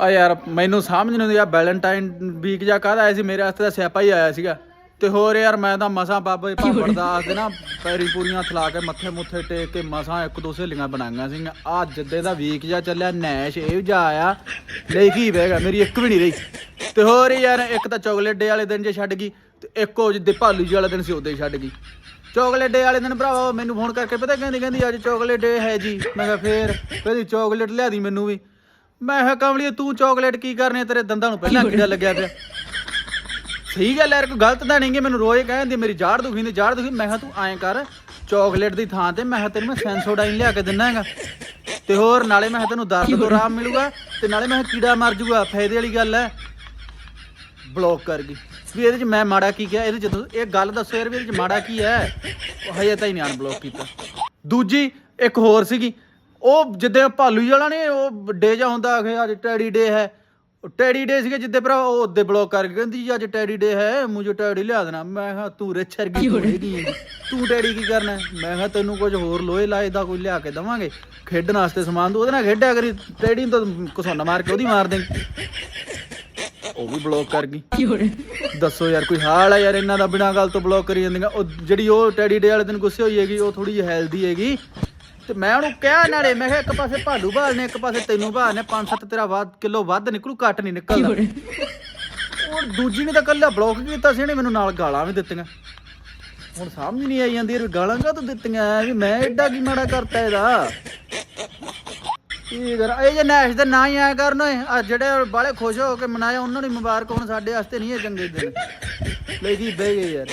ਆ ਯਾਰ, ਮੈਨੂੰ ਸਮਝ ਨਹੀਂ ਆਉਂਦੀ ਆ ਵੈਲੈਂਟਾਈਨ ਵੀਕ ਜਾਂ ਕਾਹਦਾ ਆਇਆ ਸੀ, ਮੇਰੇ ਵਾਸਤੇ ਤਾਂ ਸਿਆਪਾ ਹੀ ਆਇਆ ਸੀਗਾ। ਤੇ ਹੋਰ ਯਾਰ, ਮੈਂ ਤਾਂ ਮਸਾਂ ਬਾਬੇ ਭਾਂਬੜ ਦਾ ਆਸ ਦੇ ਨਾ, ਪੈਰੀ ਪੂਰੀਆਂ ਥਲਾ ਕੇ ਮੱਥੇ ਮੁੱਥੇ ਟੇਕ ਕੇ ਮਸਾਂ ਇੱਕ ਦੋ ਸਹੇਲੀਆਂ ਬਣਾਈਆਂ ਸੀਗੀਆਂ। ਆ ਜਿੱਦੇ ਦਾ ਵੀਕ ਜਾਂ ਚੱਲਿਆ, ਨੈਸ਼ ਇਹ ਜਾ ਆਇਆ। ਲੈ ਕੀ ਬਹਿਗਾ ਮੇਰੀ ਇੱਕ ਵੀ ਨਹੀਂ ਰਹੀ। ਤੇ ਹੋਰ ਯਾਰ, ਇੱਕ ਤਾਂ ਚਾਕਲੇਟ ਡੇ ਵਾਲੇ ਦਿਨ ਜੇ ਛੱਡ ਗਈ, ਤੇ ਇੱਕ ਉਹ ਜਿੱਦੇ ਭਾਲੂ ਜੀ ਵਾਲੇ ਦਿਨ ਸੀ ਉਦੋਂ ਹੀ ਛੱਡ ਗਈ। ਚਾਕਲੇਟ ਡੇ ਵਾਲੇ ਦਿਨ ਭਰਾਵਾ ਮੈਨੂੰ ਫੋਨ ਕਰਕੇ ਪਤਾ ਕਹਿੰਦੀ ਕਹਿੰਦੀ, ਅੱਜ ਚਾਕਲੇਟ ਡੇ ਹੈ ਜੀ। ਮੈਂ ਕਿਹਾ, ਫੇਰ, ਕਹਿੰਦੀ ਚਾਕਲੇਟ ਲਿਆ ਦੀ ਮੈਨੂੰ ਵੀ। ਮੈਂ ਕਿਹਾ, ਕਮਲੀਏ, ਤੂੰ ਚਾਕਲੇਟ ਕੀ ਕਰਨੇ ਤੇਰੇ ਦੰਦਾਂ ਨੂੰ ਪਹਿਲਾਂ ਕੀੜਾ ਲੱਗਿਆ ਪਿਆ। ਸਹੀ ਗੱਲ ਯਾਰ, ਕੋਈ ਗਲਤ ਤਾਂ ਨਹੀਂ ਗੇ, ਮੈਨੂੰ ਰੋਜ਼ ਕਹਿੰਦੀ ਮੇਰੀ ਜਾੜ ਦੁਖੀ ਨੇ ਜਾੜ ਦੁਖੀ। ਮੈਂ ਕਿਹਾ, ਤੂੰ ਐਂ ਕਰ ਚਾਕਲੇਟ ਦੀ ਥਾਂ ਤੇ, ਮੈਂ ਕਿਹਾ, ਤੈਨੂੰ ਮੈਂ ਸੈਂਸੋਡਾਈਨ ਲਿਆ ਕੇ ਦਿੰਨਾ ਹੈਗਾ। ਤੇ ਹੋਰ ਨਾਲੇ ਮੈਂ ਕਿਹਾ, ਤੈਨੂੰ ਦਰਦ ਤੋਂ ਆਰਾਮ ਮਿਲੂਗਾ, ਤੇ ਨਾਲੇ ਮੈਂ ਕਿਹਾ, ਕੀੜਾ ਮਰ ਜੂਗਾ, ਫਾਇਦੇ ਵਾਲੀ ਗੱਲ ਹੈ ਬਲੌਕ ਕਰ ਗਈ। ਵੀ ਇਹਦੇ ਚ ਮੈਂ ਮਾੜਾ ਕੀ ਕਿਹਾ, ਇਹਦੇ ਚ ਇਹ ਗੱਲ ਦੱਸੋ ਯਾਰ ਵੀ ਇਹਦੇ ਚ ਮਾੜਾ ਕੀ ਹੈ ਹਜੇ ਤਾਂ ਹੀ ਨਹੀਂ ਅਨਬਲੌਕ ਕੀਤਾ। ਦੂਜੀ, ਇੱਕ ਹੋਰ ਸੀਗੀ। ਉਹ ਜਿੱਦੇ ਭਾਲੂ ਵਾਲਾ ਨੇ ਉਹ ਡੇ ਜਾ ਹੁੰਦਾ ਆਖੇ ਅੱਜ ਟੈਡੀ ਡੇ ਹੈ। ਉਹ ਟੈਡੀ ਡੇ ਸੀਗੇ ਜਿੱਦੇ ਭਰਾ ਉਹ ਉਹਦੇ ਬਲੌਕ ਕਰ ਕੇ ਕਹਿੰਦੀ ਜੀ ਅੱਜ ਟੈਡੀ ਡੇ ਹੈ ਮੁਝੇ ਟੈਡੀ ਲਿਆ ਦੇਣਾ। ਮੈਂ ਕਿਹਾ ਤੂੰ ਰਿਛਰ ਗਈ ਹੋਏਗੀ ਤੂੰ ਟੈਡੀ ਕੀ ਕਰਨਾ ਹੈ? ਮੈਂ ਕਿਹਾ ਤੈਨੂੰ ਕੁਝ ਹੋਰ ਲੋਹੇ ਲਾਏ ਦਾ ਕੋਈ ਲਿਆ ਕੇ ਦਵਾਂਗੇ। ਖੇਡਣ ਵਾਸਤੇ ਸਮਾਨ ਤੂੰ ਉਹਦੇ ਨਾਲ ਖੇਡਿਆ ਕਰੀ ਟੈਡੀ ਨੂੰ ਤਾਂ ਘਸੋਨਾ ਮਾਰ ਕੇ ਉਹਦੀ ਮਾਰ ਦੇ ਉਹ ਵੀ ਬਲੌਕ ਕਰ ਗਈ। ਦੱਸੋ ਯਾਰ ਕੋਈ ਹਾਲ ਹੈ ਯਾਰ ਇਹਨਾਂ ਦਾ ਬਿਨਾਂ ਗੱਲ ਤੋਂ ਬਲੌਕ ਕਰੀ ਜਾਂਦੀਆਂ। ਉਹ ਜਿਹੜੀ ਉਹ ਟੈਡੀ ਡੇ ਵਾਲੇ ਦਿਨ ਗੁੱਸੇ ਹੋਈ ਹੈਗੀ ਉਹ ਥੋੜੀ ਜਿਹੀ ਹੈਲਦੀ ਹੈਗੀ। ਤੇ ਮੈਂ ਉਹਨੂੰ ਕਿਹਾ ਨਾਲੇ ਮੈਂ ਕਿਹਾ ਇੱਕ ਪਾਸੇ ਭਾਲੂ ਭਾਲ ਨੇ ਇੱਕ ਪਾਸੇ ਤੈਨੂੰ ਭਾਲ ਨੇ 5-7 ਤੇਰਾ ਵੱਧ ਕਿਲੋ ਵੱਧ ਨਿਕਲੂ ਘੱਟ ਨਹੀਂ ਨਿਕਲਦਾ। ਉਹ ਦੂਜੀ ਨੇ ਤਾਂ ਕੱਲਾ ਬਲੌਕ ਕੀਤਾ ਸੀ ਇਹਨੇ ਮੈਨੂੰ ਨਾਲ ਗਾਲਾਂ ਵੀ ਦਿੱਤੀਆਂ। ਹੁਣ ਸਮਝ ਨਹੀਂ ਆਈ ਜਾਂਦੀ ਵੀ ਗਾਲਾਂ ਕਾ ਤੋਂ ਦਿੱਤੀਆਂ ਵੀ ਮੈਂ ਐਡਾ ਕੀ ਮਾੜਾ ਕਰਤਾ ਇਹਦਾ? ਇਹ ਕਰ? ਇਹ ਜੇ ਨੈਸ਼ ਦਾ ਨਾਂ ਹੀ ਆਇਆ ਕਰਨ ਓਏ ਆ ਜਿਹੜੇ ਬਾਲੇ ਖੁਸ਼ ਹੋ ਕੇ ਮਨਾਇਆ ਉਹਨਾਂ ਨੂੰ ਮੁਬਾਰਕ ਹੋਣ ਸਾਡੇ ਵਾਸਤੇ ਨਹੀਂ ਇਹ ਚੰਗੇ ਦਿਨ। ਲੈ ਕੀ ਬਹਿ ਗਏ ਯਾਰ।